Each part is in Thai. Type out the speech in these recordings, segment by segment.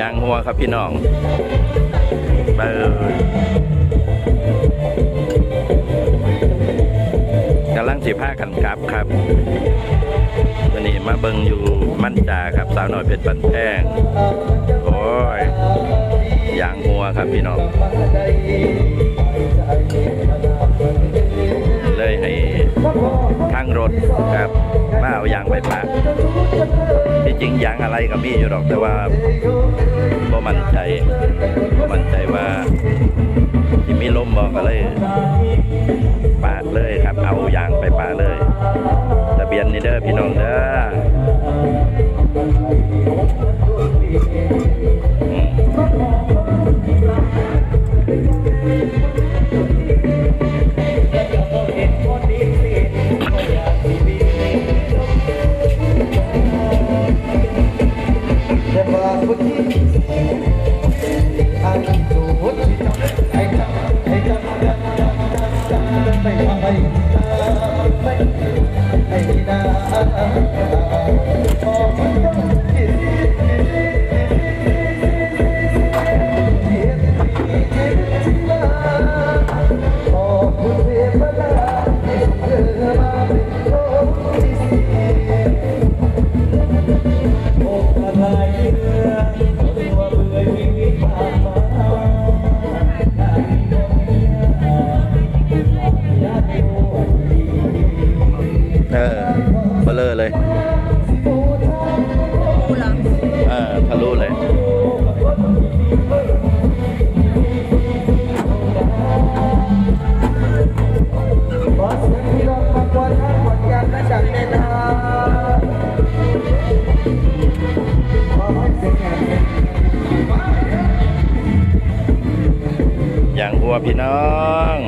ยางหัวครับพี่น้องเปิดกำลังสิผ้ากันกลับครับ วันนี้มาเบิงอยู่มั่นจาครับสาวหน้อยเพชรบันแพงโอ้ยยางหัวครับพี่น้อง ถครับมาเอายางไปปะที่จริงยางอะไรก็มีอยู่หรอกแต่ว่าบ่มั่นใจบ่มั่นใจว่าที่มีลมบอกก็เลยปาดเลยครับ เอายางไปปาดเลยทะเบียนนี่เด้อพี่น้องเด้อ พี่น้อง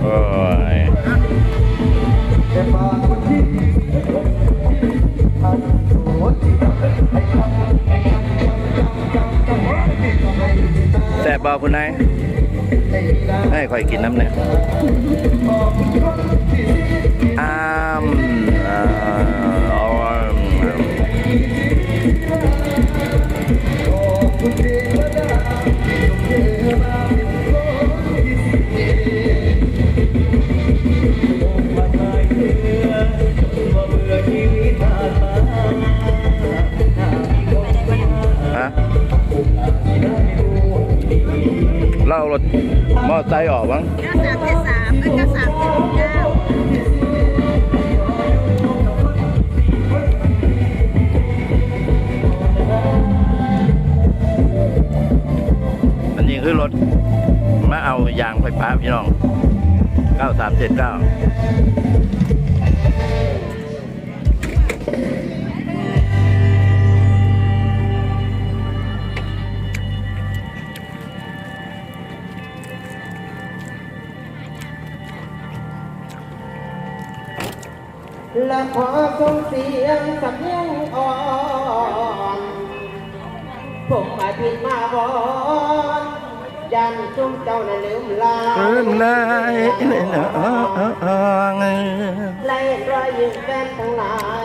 โอ้ยแซ่บบอคุณนายให้คอยกินน้ำเนี่ยี่น้องเก้าสามเจ็ดเก้าและขอทรงเสียงสำเนียงอ่อน ผมอาทิตย์มาบอก ยันจุ้มเจ้าน่ะลืมลาเอิ้นเลยเนี่ยนะเออเออเออไล่รอยยิ้มแฟนทั้งหลาย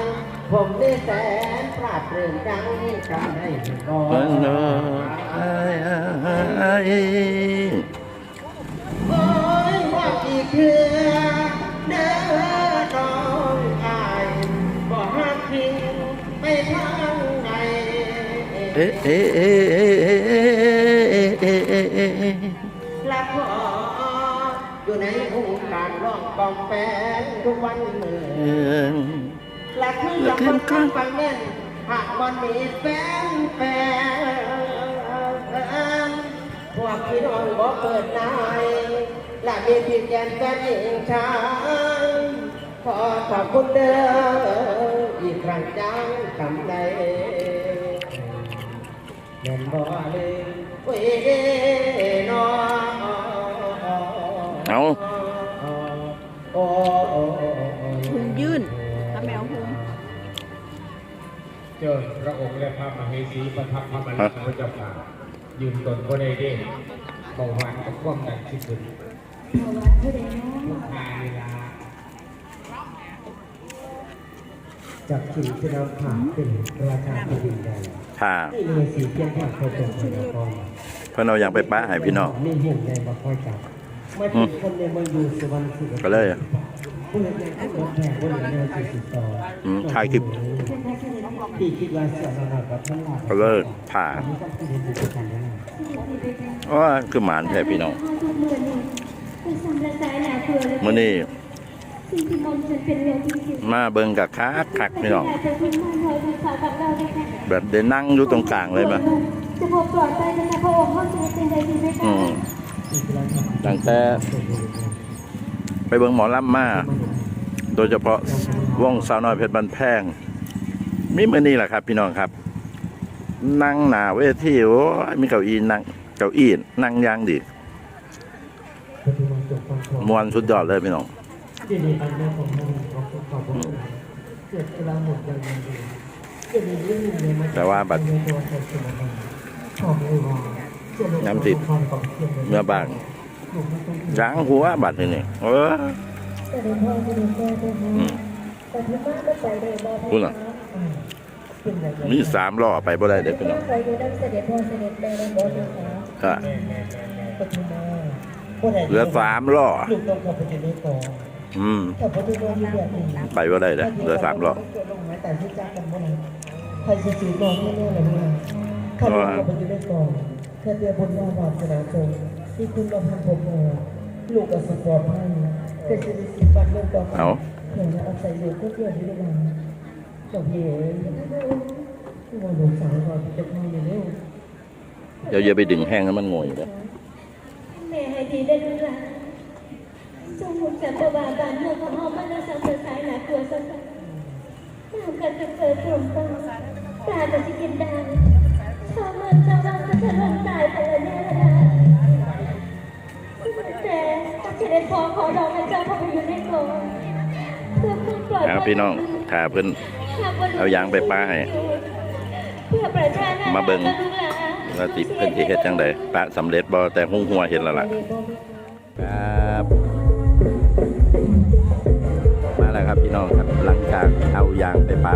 ผมได้แสนปราบเปรื่องจังจำได้ก่อเอิ้นนเออเอ้ยเอ้โอ้ยว่าอีกเพื่อเด้อน้องอายบ่หักทิ้งไปทางไหนเอ๊ะเอ๊ะเอ๊ะ ละขออยู่ในวงการร้องกองแฟนทุกวันเมื่อออและคือยังคนข้างฟังแน่นหากวันมีแฟนแฟนพวกพี่น้องบอกเปิดนายและมีพี่แกนแฟนเองชายขอขอบคุณเด้ออีกครั้งจังจำได้แม่นบ่เลย เว้ยน้องเอาโอ้โอ้พุงยื่นถ้าแมวพุงเจอพระองค์และพระมเหสีประทับพระบรมพระเจ้าค่ะยืนตนก็ได้เด้เบาหวานกับความดันที่สุดทุกทางเวลา จากสิ่งที่นำผ่านเป็นราชาที่ยิ่งใหญ่ผ่าไม่มีสีเพียงแค่เคยเป็นพยากรณ์เพื่อนเอาอย่างไปป้าให้พี่น้องไม่เหี่ยงใหญ่มาคอยจับมาถึงคนในเมืองอยู่สุวรรณสุขก็เลยผู้เล่นที่รถแห่ผู้เล่นในสี่สิบต่ออืมถ่ายคลิปที่คิดว่าเสียสละกับทั้งหลายก็เลยผ่าอันนี้ก็คือเป็นสิ่งที่กันนะอ๋อคือหมานแท้พี่น้องมื้อนี้ มาเบิ่งกับคักคักพี่น้องแบบได้นั่งอยู่ตรงกลางเลยมั้ยจะพบปลอดภัยนะคะพระองค์เข้าสู่เป็นใดดีไหมอืคะมตั้งแต่ไปเบิ่งหมอลำมา โดยเฉพาะวงสาวน้อยเพชรบันแพงมีมื้อนี้แหละครับ พี่น้องครับ นั่งหน้าเวทีโอ้ยมีเก้าอี้นั่งเก้าอี้นั่งอย่างดีมวนสุดยอดเลยพี่น้อง ที่นี่อันนี้ของมันของขอบคุณเกิดกำลังหมดยังไงดีเกิดในเรื่องนี้มันแต่ว่าบัดของเอวาน้ำติดเมื่อบางจ้างหัวบัดนี่นี่เออแต่ในพ่อไม่ได้แก้ด้วยนะอืมแต่ที่บ้านก็ไปเลยรอพูดล่ะมีสามล้อไปบ่ได้เด็กพี่น้องไปดูน้ำเสด็จพ่อเสด็จแม่ในบ่อนะคะค่ะเหลือสามล้อ องเข้าไปอยู่ในกองอืมถ้าปฐุมาที่แบบนี้ไปบ่ได้เด้อเหลือสามล้อแต่ที่จ้ากันบ่ได้ใครสิสีกองแน่ๆเลยว่าข้าพเจ้าเข้าไปอยู่ในกองเพื่อเตรียมบุญญาบาสนาจงที่คุณมาพันผมมาลูกกับสปอร์ตให้เพื่อจะได้สิบัตรเรื่องต่อไปเอาเพื่อจะเอาใส่ลูกก็เพื่อนที่ได้มาเจ้าพี่เอ๋ยว่าลูกสาวก่อนจะเข้าอยู่แล้วเดี๋ยวอย่าไปดึงแห้งแล้วมันงอยเด้อแม่ให้ดีได้ด้วยล่ะ จงหุ่นจับประบาบานเมื่อของเฮามันสังเกตสายหนาตัวสักน้ำกันจะเกิดกลุ่มต้องตาจะสิกินได้ชาวเมืองชาวบ้านจะทะลุตายไปเลยแน่ละแต่จะได้ขอขอร้องให้เจ้าเข้าอยู่ในกองเพื่อเพื่อปลอดเอาพี่น้องถ้าเพิ่นเอายางไปป้ายเพื่อประชาชนมาเบิ่งว่าติเพิ่นสิเฮ็ดจังไดปะสำเร็จบ่แต่หุ้งหัวเห็นแล้วล่ะครับ ครับพี่น้องครับหลังจากเอายางไปปะ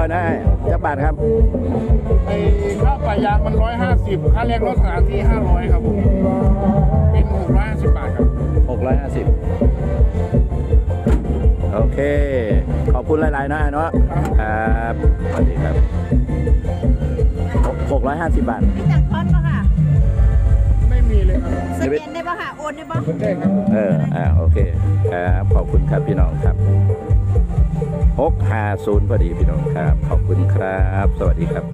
อยนะจะบาทครับ ไอ้ค่าป่ายางมันร้อยห้าสิบค่าแรงรถสถานที่ห้าร้อยครับผมเป็นหกร้อยห้าสิบบาทครับหกร้อยห้าสิบโอเค ขอบคุณหลายๆนะเนาะครับสวัสดีครับหกร้อยห้าสิบบาท มีจังคอนปะค่ะไม่มีเลยครับสแกนได้ปะค่ะ โอนได้ปะ ได้ครับ เออ อ่า โอเค ครับ ขอบคุณครับพี่น้องครับ หกห้าศูนย์พอดีพี่น้องครับ ขอบคุณครับ สวัสดีครับ